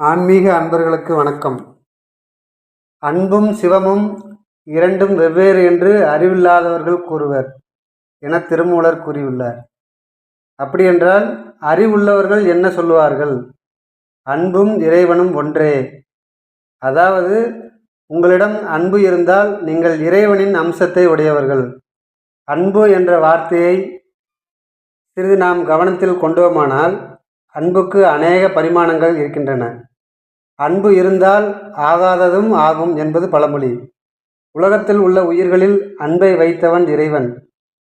ஆன்மீக அன்பர்களுக்கு வணக்கம். அன்பும் சிவமும் இரண்டும் வெவ்வேறு என்று அறிவில்லாதவர்கள் கூறுவர் என திருமூலர் கூறியுள்ளார். அப்படியென்றால் அறிவுள்ளவர்கள் என்ன சொல்லுவார்கள்? அன்பும் இறைவனும் ஒன்றே. அதாவது உங்களிடம் அன்பு இருந்தால் நீங்கள் இறைவனின் அம்சத்தை உடையவர்கள். அன்பு என்ற வார்த்தையை சிறிது நாம் கவனத்தில் கொண்டோமானால் அன்புக்கு அநேக பரிமாணங்கள் இருக்கின்றன. அன்பு இருந்தால் ஆகாததும் ஆகும் என்பது பழமொழி. உலகத்தில் உள்ள உயிர்களில் அன்பை வைத்தவன் இறைவன்.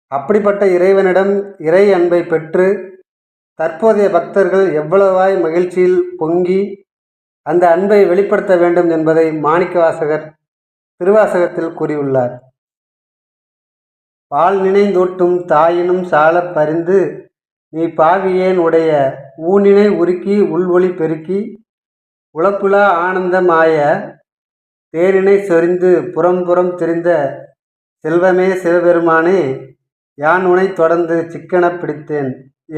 அப்படிப்பட்ட இறைவனிடம் இறை அன்பை பெற்று தற்போதைய பக்தர்கள் எவ்வளவாய் மகிழ்ச்சியில் பொங்கி அந்த அன்பை வெளிப்படுத்த வேண்டும் என்பதை மாணிக்கவாசகர் திருவாசகத்தில் கூறியுள்ளார். பால் நினைந்தூட்டும் தாயினும் சாலப் பரிந்து நீ பாவியேன் உடைய ஊனினை உருக்கி உள்வொளி பெருக்கி உழப்புலா ஆனந்தமாய தேரினை சொரிந்து புறம் புறம் திரிந்த செல்வமே சிவபெருமானே யான் உனை தொடர்ந்து சிக்கன பிடித்தேன்.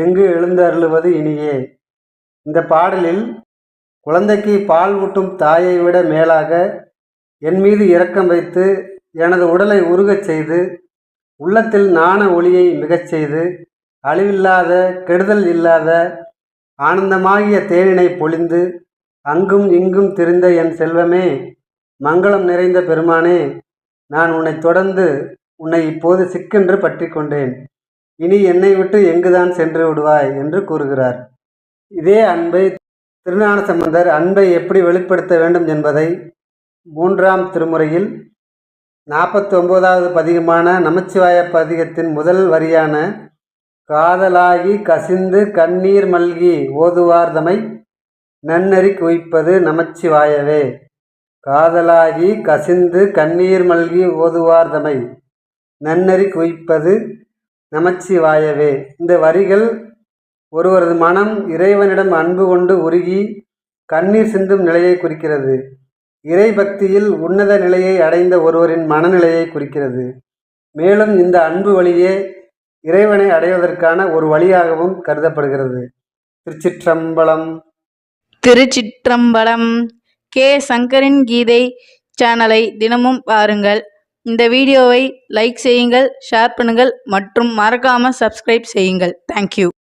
எங்கு எழுந்தருளுவது இனியே. இந்த பாடலில் குழந்தைக்கு பால் ஊட்டும் தாயை விட மேலாக என் மீது இரக்கம் வைத்து எனது உடலை உருகச் செய்து உள்ளத்தில் நாண ஒளியை மிகச் செய்து அழிவில்லாத கெடுதல் இல்லாத ஆனந்தமாகிய தேனினை பொழிந்து அங்கும் இங்கும் திரிந்த என் செல்வமே மங்களம் நிறைந்த பெருமானே நான் உன்னை தொடர்ந்து உன்னை இப்போது சிக்கென்று பற்றி கொண்டேன். இனி என்னை விட்டு எங்குதான் சென்று விடுவாய்? என்று கூறுகிறார். இதே அன்பை திருஞான சம்பந்தர் அன்பை எப்படி வெளிப்படுத்த வேண்டும் என்பதை மூன்றாம் திருமுறையில் நாற்பத்தி ஒன்பதாவது பதிகமான நமச்சிவாய பதிகத்தின் முதல் வரியான காதலாகி கசிந்து கண்ணீர் மல்கி ஓதுவார்தமை நன்னறி குவிப்பது நமச்சிவாயவே. காதலாகி கசிந்து கண்ணீர் மல்கி ஓதுவார்தமை நன்னறி குவிப்பது நமச்சிவாயவே. இந்த வரிகள் ஒருவரது மனம் இறைவனிடம் அன்பு கொண்டு உருகி கண்ணீர் சிந்தும் நிலையை குறிக்கிறது. இறை பக்தியில் உன்னத நிலையை அடைந்த ஒருவரின் மனநிலையை குறிக்கிறது. மேலும் இந்த அன்பு வழியே இறைவனை அடைவதற்கான ஒரு வழியாகவும் கருதப்படுகிறது. திருச்சிற்றம்பலம். திருச்சிற்றம்பலம். கே. சங்கரின் கீதை சேனலை தினமும் பாருங்கள். இந்த வீடியோவை லைக் செய்யுங்கள் ஷேர் பண்ணுங்கள் மற்றும் மறக்காமல் சப்ஸ்கிரைப் செய்யுங்கள். தேங்க்யூ